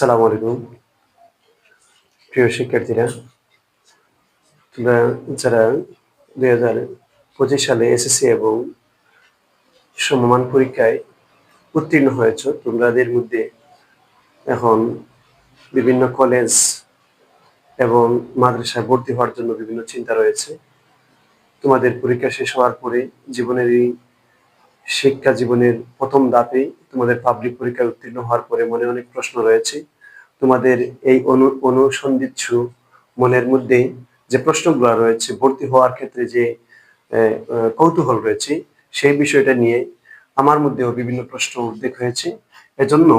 আসসালামু আলাইকুম। প্রিয় শিক্ষার্থীরা, তোমরা যারা দুই হাজার পঁচিশ সালে এসএসসি এবং সমমান পরীক্ষায় উত্তীর্ণ হয়েছ তোমাদের মধ্যে এখন বিভিন্ন কলেজ এবং মাদ্রাসায় ভর্তি হওয়ার জন্য বিভিন্ন চিন্তা রয়েছে। তোমাদের পরীক্ষা শেষ হওয়ার পরে জীবনের এই শিক্ষা জীবনের প্রথম ধাপে তোমাদের পাবলিক পরীক্ষায় উত্তীর্ণ হওয়ার পরে মনে অনেক প্রশ্ন রয়েছে। তোমাদের এই অনু, অনুসন্ধিৎসু মনের মধ্যে যে প্রশ্নগুলো রয়েছে, ভর্তি হওয়ার ক্ষেত্রে যে কৌতূহল রয়েছে, সেই বিষয়টা নিয়ে আমার মধ্যেও বিভিন্ন প্রশ্ন উদ্বেগ হয়েছে। এজন্য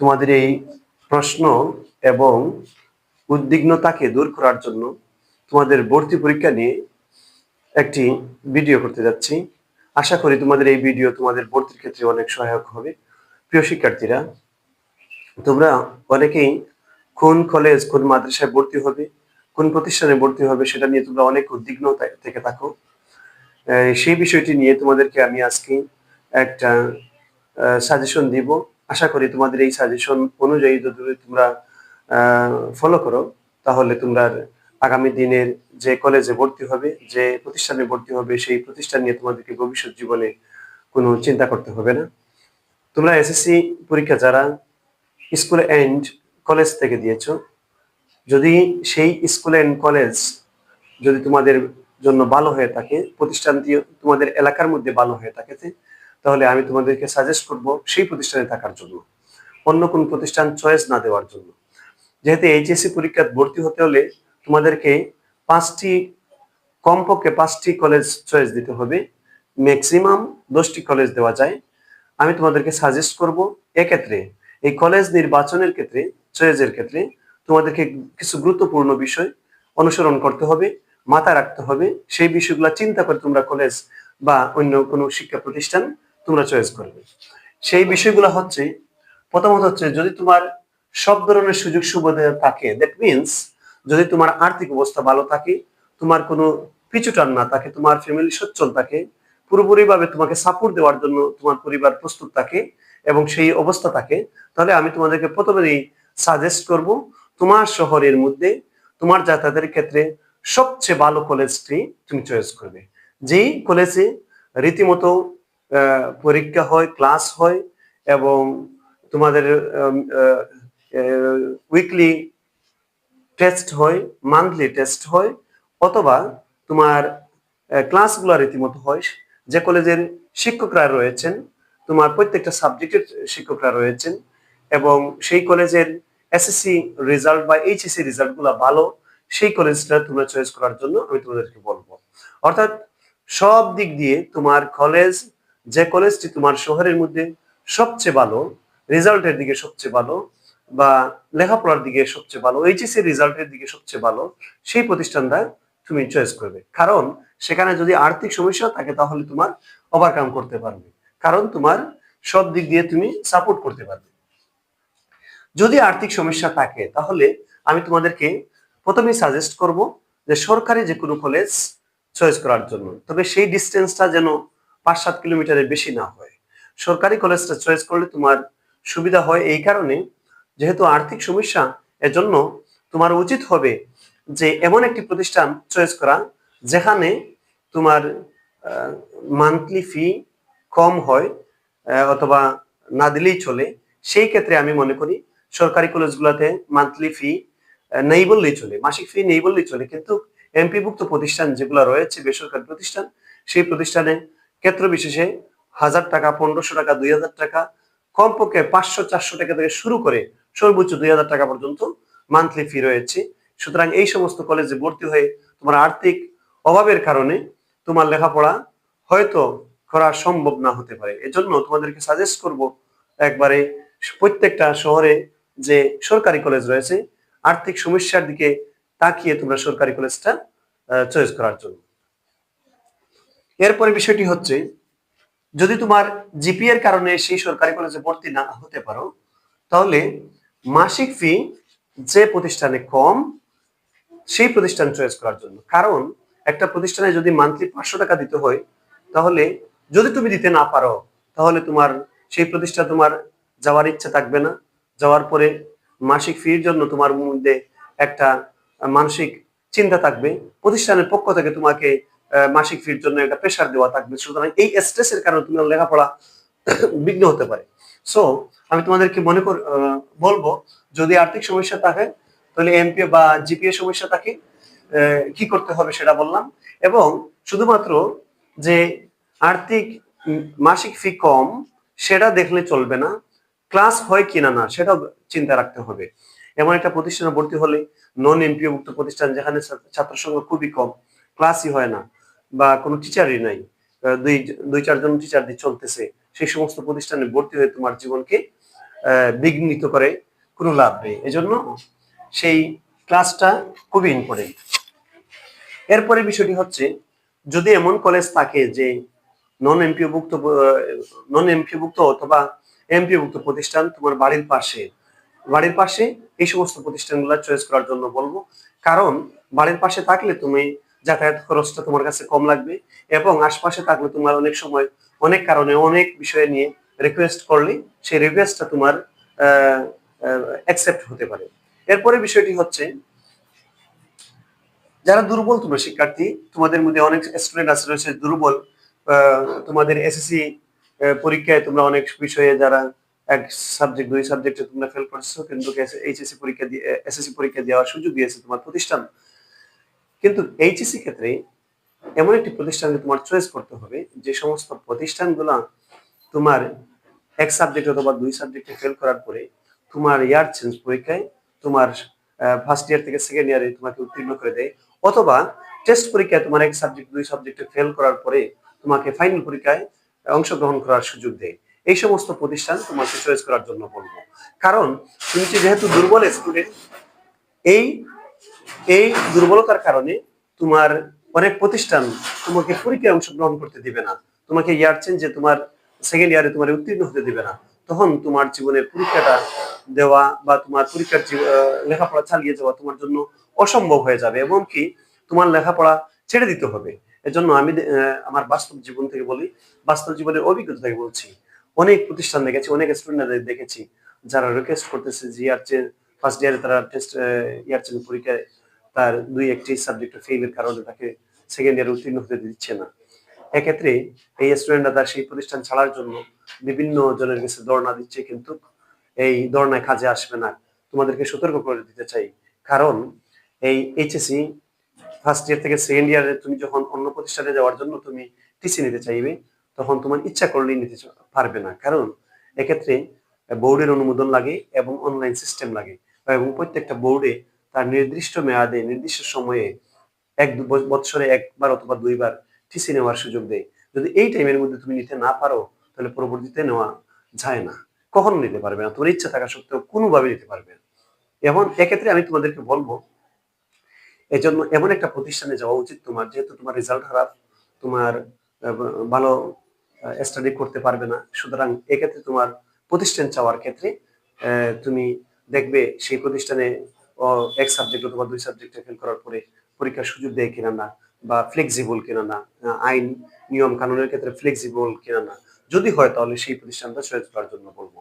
তোমাদের এই প্রশ্ন এবং উদ্বিগ্নতাকে দূর করার জন্য তোমাদের ভর্তি পরীক্ষা নিয়ে একটি ভিডিও করতে যাচ্ছি। আশা করি তোমাদের এই ভিডিও তোমাদের ভর্তির ক্ষেত্রে অনেক সহায়ক হবে। প্রিয় শিক্ষার্থীরা, তোমরা অনেকেই কোন কলেজ কোন মাদ্রাসায় ভর্তি হবে, কোন প্রতিষ্ঠানে ভর্তি হবে সেটা নিয়ে তোমরা অনেক উদ্বিগ্ন থেকে থাকো। সেই বিষয়টি নিয়ে তোমাদেরকে আমি আজকে একটা সাজেশন দিব। আশা করি তোমাদের এই সাজেশন অনুযায়ী যদি তোমরা ফলো করো, তাহলে তোমরা আগামী দিনের যে কলেজে ভর্তি হবে, যে প্রতিষ্ঠানে ভর্তি হবে, সেই প্রতিষ্ঠান নিয়ে তোমাদেরকে ভবিষ্যৎ জীবনে কোনো চিন্তা করতে হবে না। তোমরা এসএসসি পরীক্ষা যারা স্কুল এন্ড কলেজ থেকে দিয়েছ, যদি সেই স্কুল এন্ড কলেজ যদি তোমাদের জন্য ভালো হয়ে থাকে, প্রতিষ্ঠানটি তোমাদের এলাকার মধ্যে ভালো হয়ে থাকে, তাহলে আমি তোমাদেরকে সাজেস্ট করব সেই প্রতিষ্ঠানে থাকার জন্য। অন্য কোন প্রতিষ্ঠান চয়েস না দেওয়ার জন্য। যেহেতু এইচএসসি পরীক্ষা ভর্তি হতে হলে তোমাদেরকে পাঁচটি, কমপক্ষে পাঁচটি কলেজ চয়েস দিতে হবে। ম্যাক্সিমাম দশটি কলেজ দেওয়া যায়। আমি তোমাদেরকে সাজেস্ট করব, এক্ষেত্রে এই কলেজ নির্বাচনের ক্ষেত্রে চয়েসের ক্ষেত্রে তোমাদেরকে কিছু গুরুত্বপূর্ণ বিষয় অনুসরণ করতে হবে, মাথায় রাখতে হবে। সেই বিষয়গুলো চিন্তা করে তোমরা কলেজ বা অন্য কোনো শিক্ষা প্রতিষ্ঠান তোমরা চয়েস করবে। সেই বিষয়গুলো হচ্ছে, প্রথমত হচ্ছে যদি তোমার সব ধরনের সুযোগ সুবিধা থাকে দ্যাট মিনস যদি তোমার আর্থিক অবস্থা ভালো থাকে, তোমার কোনো পিছুটান না থাকে, তোমার ফ্যামিলি সচ্ছল থাকে, পুরোপুরিভাবে তোমাকে সাপোর্ট দেওয়ার জন্য তোমার পরিবার প্রস্তুত থাকে এবং সেই অবস্থা থাকে, তাহলে আমি তোমাদেরকে প্রথমেই সাজেস্ট করব, তোমার শহরের মধ্যে তোমার যাতায়াতের ক্ষেত্রে সবচেয়ে ভালো কলেজটি তুমি চয়েস করবে। যেই কলেজে রীতিমতো পরীক্ষা হয় ক্লাস হয় এবং তোমাদের উইকলি টেস্ট হয় মান্থলি টেস্ট হয়, অথবা তোমার ক্লাসগুলো রীতিমতো হয়। যে কলেজের শিক্ষকরা রয়েছেন, তোমার প্রত্যেকটা সাবজেক্টের শিক্ষকরা রয়েছেন, এবং সেই কলেজের এসএসসি রেজাল্ট বা এইচএসসি রেজাল্টগুলো ভালো, সেই কলেজটা তোমরা চয়েস করার জন্য আমি তোমাদেরকে বলব। অর্থাৎ সব দিক দিয়ে তোমার কলেজ যে কলেজটি তোমার শহরের মধ্যে সবচেয়ে ভালো রেজাল্টের দিকে সবচেয়ে ভালো বা লেখাপড়ার দিকে সবচেয়ে ভালো এইচএসসি রেজাল্টের দিকে সবচেয়ে ভালো, সেই প্রতিষ্ঠানটা তুমি চয়েস করবে। কারণ সেখানে যদি আর্থিক সমস্যা থাকে তাহলে তোমার ওভারকাম করতে পারবে। কারণ তোমার সব দিক দিয়ে তুমি সাপোর্ট করতে পারবে। যদি আর্থিক সমস্যা থাকে তাহলে আমি তোমাদেরকে প্রথমেই সাজেস্ট করব যে সরকারি যে কোনো কলেজ চয়েস করার জন্য, তবে সেই ডিস্টেন্সটা যেন পাঁচ সাত কিলোমিটারের বেশি না হয়। সরকারি কলেজটা চয়েস করলে তোমার সুবিধা হয় এই কারণে যেহেতু আর্থিক সমস্যা, এজন্য তোমার উচিত হবে যে এমন একটি প্রতিষ্ঠান চয়েস করা, যেখানে তোমার মান্থলি ফি কম হয় অথবা না দিলেই চলে। সেই ক্ষেত্রে আমি মনে করি সরকারি কলেজগুলোতে মান্থলি ফি নেই বললেই চলে, মাসিক ফি নেই বললেই চলে। কিন্তু এমপিভুক্ত প্রতিষ্ঠান যেগুলো রয়েছে, বেসরকারি প্রতিষ্ঠান, সেই প্রতিষ্ঠানে ক্ষেত্র বিশেষে হাজার টাকা, পনেরোশো টাকা, দুই হাজার টাকা, কমপক্ষে পাঁচশো, চারশো টাকা থেকে শুরু করে সর্বোচ্চ দুই হাজার টাকা পর্যন্ত মান্থলি ফি রয়েছে। সুতরাং এই সমস্ত কলেজে ভর্তি হয়ে তোমার আর্থিক অভাবের কারণে তোমার লেখাপড়া হয়তো করা সম্ভব না হতে পারে। এজন্য তোমাদেরকে সাজেস্ট করব একবারে প্রত্যেকটা শহরে যে সরকারি কলেজ রয়েছে, আর্থিক সমস্যার দিকে তাকিয়ে তোমরা সরকারি কলেজটা চয়েস করার জন্য। এরপরে বিষয়টি হচ্ছে, যদি তোমার জিপি এর কারণে সেই সরকারি কলেজে ভর্তি না হতে পারো, তাহলে মাসিক ফি যে প্রতিষ্ঠানে কম, সেই প্রতিষ্ঠান চয়েস করার জন্য। কারণ একটা প্রতিষ্ঠানে যদি মান্থলি পাঁচশো টাকা দিতে হয়, তাহলে যদি তুমি দিতে না পারো, তাহলে তোমার সেই প্রতিষ্ঠা তোমার যাওয়ার ইচ্ছা থাকবে না। যাওয়ার পরে মাসিক ফির জন্য তোমার মধ্যে একটা মানসিক চিন্তা থাকবে। প্রতিষ্ঠানের পক্ষ থেকে তোমাকে মাসিক ফির জন্য একটা প্রেশার দেওয়া থাকবে। সুতরাং এই স্ট্রেসের কারণে তোমার লেখাপড়া বিঘ্ন হতে পারে। সো আমি তোমাদেরকে মনে কর বলব, যদি আর্থিক সমস্যা থাকে, তাহলে এমপিএ বা জিপিএ সমস্যা থাকে কি করতে হবে সেটা বললাম। এবং শুধুমাত্র যে আর্থিক মাসিক ফি কম, সেটা দেখলে চলবে না ক্লাস হয় কিনা না, সেটাও চিন্তা রাখতে হবে। এমন একটা প্রতিষ্ঠানে ভর্তি হলে নন এমপিও মুক্ত প্রতিষ্ঠান যেখানে ছাত্র সংখ্যা খুবই কম ক্লাসই হয় না, বা কোনো টিচারই নাই দুই দুই, চারজন টিচার দিয়ে চলতেছে সেই সমস্ত প্রতিষ্ঠানে ভর্তি হয়ে তোমার জীবনকে বিঘ্নিত করে কোনো লাভ নেই। এজন্য সেই ক্লাসটা খুবই ইম্পর্টেন্ট এরপরে বিষয়টি হচ্ছে, যদি এমন কলেজ থাকে যে নন এমপিওভুক্ত নন এমপিওভুক্ত অথবা এমপিওভুক্ত প্রতিষ্ঠান তোমার বাড়ির পাশে বাড়ির পাশে এই সমস্ত প্রতিষ্ঠানগুলো চয়েস করার জন্য বলব। কারণ বাড়ির পাশে থাকলে তুমি যাতায়াত খরচটা তোমার কাছে কম লাগবে এবং আশপাশে থাকলে তোমার অনেক সময় অনেক কারণে, অনেক বিষয় নিয়ে রিকোয়েস্ট করলে সেই রিকোয়েস্টটা তোমার অ্যাকসেপ্ট হতে পারে। এরপরে বিষয়টি হচ্ছে, যারা দুর্বল তোমরা শিক্ষার্থী, তোমাদের মধ্যে অনেক স্টুডেন্ট আছে রয়েছে দুর্বল তোমাদের এসএসসি পরীক্ষায় তোমরা অনেক বিষয়ে যারা এক সাবজেক্ট দুই সাবজেক্টে তোমরা ফেল করছ, কিন্তু এইচএসসি পরীক্ষা দিয়ে এসএসসি পরীক্ষা দেওয়ার সুযোগ দিয়েছে তোমার প্রতিষ্ঠান। কিন্তু এইচএসসি ক্ষেত্রে এমন একটি প্রতিষ্ঠানকে তোমার চয়েস করতে হবে, যে সমস্ত প্রতিষ্ঠানগুলো তোমার এক সাবজেক্ট অথবা দুই সাবজেক্টে ফেল করার পরে তোমার ইয়ার চেঞ্জ পরীক্ষায় তোমার ফার্স্ট ইয়ার থেকে সেকেন্ড ইয়ারে তোমাকে উত্তীর্ণ করে দেয়, অথবা টেস্ট পরীক্ষায় তোমার এক সাবজেক্ট দুই সাবজেক্টে ফেল করার পরে তোমাকে ফাইনাল পরীক্ষায় অংশগ্রহণ করার সুযোগ দেয়। এই সমস্ত প্রতিষ্ঠান তোমাকে চয়েস করার জন্য বলব। কারণ তুমি যেহেতু দুর্বল স্টুডেন্ট এই এই দুর্বলতার কারণে তোমার অনেক প্রতিষ্ঠান তোমাকে পরীক্ষায় অংশগ্রহণ করতে দিবে না। তোমাকে ইয়ার চেঞ্জে তোমার সেকেন্ড ইয়ারে তোমার উত্তীর্ণ হতে দিবে না। তখন তোমার জীবনের পরীক্ষাটা দেওয়া বা তোমার পরীক্ষার লেখাপড়া চালিয়ে যাওয়া তোমার জন্য অসম্ভব হয়ে যাবে এবং কি তোমার লেখাপড়া ছেড়ে দিতে হবে। এজন্য আমি আমার বাস্তব জীবন থেকে বলি, বাস্তব জীবনের অভিজ্ঞতা থেকে বলছি। অনেক প্রতিষ্ঠান দেখেছি, অনেক স্টুডেন্ট দেখেছি, যারা রিকোয়েস্ট করতেছে যে ইয়ার চেঞ্জ ফার্স্ট ইয়ারে তারা টেস্ট ইয়ার চেঞ্জ পরীক্ষায় তার দুই একটি সাবজেক্ট ফেইলের কারণে তাকে সেকেন্ড ইয়ারে উত্তীর্ণ হতে দিচ্ছে না। এক্ষেত্রে এই স্টুডেন্টরা তার সেই প্রতিষ্ঠান ছাড়ার জন্য বিভিন্ন জনের কাছে ধর্ণা দিচ্ছে, কিন্তু এই ধর্ণায় কাজে আসবে না। তোমাদেরকে সতর্ক করে দিতে চাই। কারণ এই এইচএসসি ফার্স্ট ইয়ার থেকে সেকেন্ড ইয়ারে তুমি যখন অন্য প্রতিষ্ঠানে যাওয়ার জন্য তুমি টিসি নিতে চাইবে, তখন তোমার ইচ্ছা করলেই নিতে পারবে না। কারণ এক্ষেত্রে বোর্ডের অনুমোদন লাগে এবং অনলাইন সিস্টেম লাগে। এবং প্রত্যেকটা বোর্ডে তার নির্দিষ্ট মেয়াদে, নির্দিষ্ট সময়ে এক বছরে একবার অথবা দুইবার টিসি নেওয়ার সুযোগ দেয়। যদি এই টাইমের মধ্যে তুমি নিতে না পারো, তাহলে পরবর্তীতে নেওয়া যায় না। কখনো নিতে পারবে না। তোমার ইচ্ছা থাকা সত্ত্বেও কোনোভাবে নিতে পারবে না। এখন এক্ষেত্রে আমি তোমাদেরকে বলব এই জন্য এমন একটা প্রতিষ্ঠানে যাওয়া উচিত তোমার। যেহেতু তোমার রেজাল্ট খারাপ, তোমার ভালো স্টাডি করতে পারবে না। সুতরাং এক্ষেত্রে তোমার প্রতিষ্ঠান চাওয়ার ক্ষেত্রে তুমি দেখবে সেই প্রতিষ্ঠানে এক সাবজেক্ট অথবা দুই সাবজেক্টে ফেল করার পরে পরীক্ষার সুযোগ দেয় কিনা না বা ফ্লেক্সিবল কিনা না আইন, নিয়ম, কানুনের ক্ষেত্রে ফ্লেক্সিবল কিনা না, যদি হয় তাহলে সেই প্রতিষ্ঠানটা চয়েস করার জন্য বলব।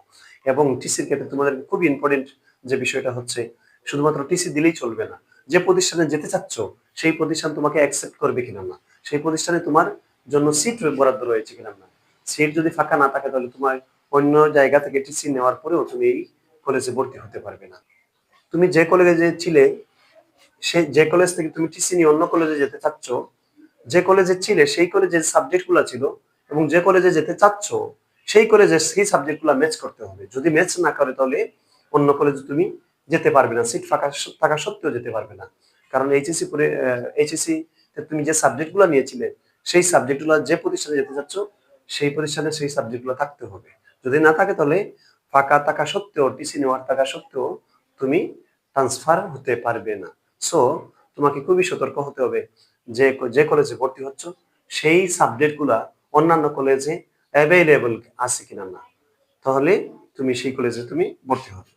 এবং টিসির ক্ষেত্রে তোমাদের খুবই ইম্পর্টেন্ট যে বিষয়টা হচ্ছে, শুধুমাত্র টিসি দিলেই চলবে না, যে প্রতিষ্ঠানে যেতে চাচ্ছ, সেই প্রতিষ্ঠান তোমাকে অ্যাকসেপ্ট করবে কিনা না, সেই প্রতিষ্ঠানে তোমার জন্য সিট বরাদ্দ রয়েছে কিনা না সিট যদি ফাঁকা না থাকে তাহলে তোমার অন্য জায়গা থেকে টিসি নেওয়ার পরেও তুমি এই কলেজে ভর্তি হতে পারবে না। তুমি যে কলেজে যে ছিলে, সে, যে কলেজ থেকে তুমি টিসি নিয়ে অন্য কলেজে যেতে চাচ্ছ, যে কলেজে ছিলে, সেই কলেজের সাবজেক্টগুলো ছিল এবং যে কলেজে যেতে চাচ্ছ, সেই কলেজে সেই সাবজেক্টগুলো ম্যাচ করতে হবে। যদি ম্যাচ না করে তাহলে অন্য কলেজে তুমি যেতে পারবে না সিট ফাঁকা থাকা সত্ত্বেও যেতে পারবে না। কারণ এইচএসসি পরে এইচএসসি তুমি যে সাবজেক্টগুলো নিয়েছিলে, সেই সাবজেক্টগুলো যে প্রতিষ্ঠানে যেতে চাচ্ছ, সেই প্রতিষ্ঠানে সেই সাবজেক্টগুলো থাকতে হবে। যদি না থাকে তাহলে ফাঁকা থাকা সত্ত্বেও টিসি নেওয়ার থাকা সত্ত্বেও তুমি ট্রান্সফার হতে পারবে না। সো তোমাকে খুবই সতর্ক হতে হবে। যে যে কলেজে ভর্তি হচ্ছ, সেই সাবজেক্টগুলা অন্যান্য কলেজে অ্যাভেলেবল আছে কিনা না। তাহলে তুমি সেই কলেজে তুমি ভর্তি হবে